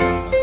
นี้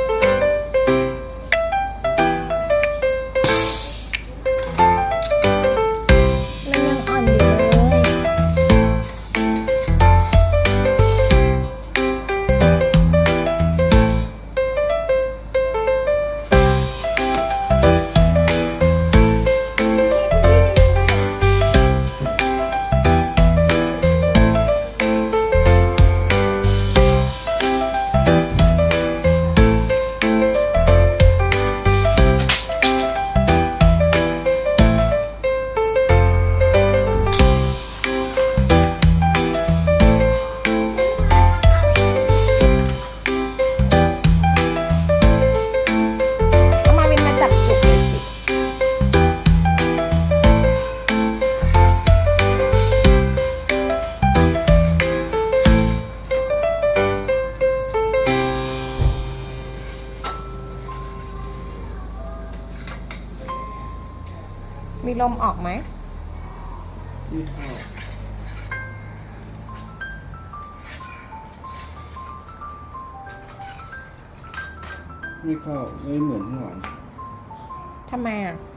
มีลมออกไหมนี่ข้าวไม่เข้าไม่เหมือนข้างหลังทำไมอะเ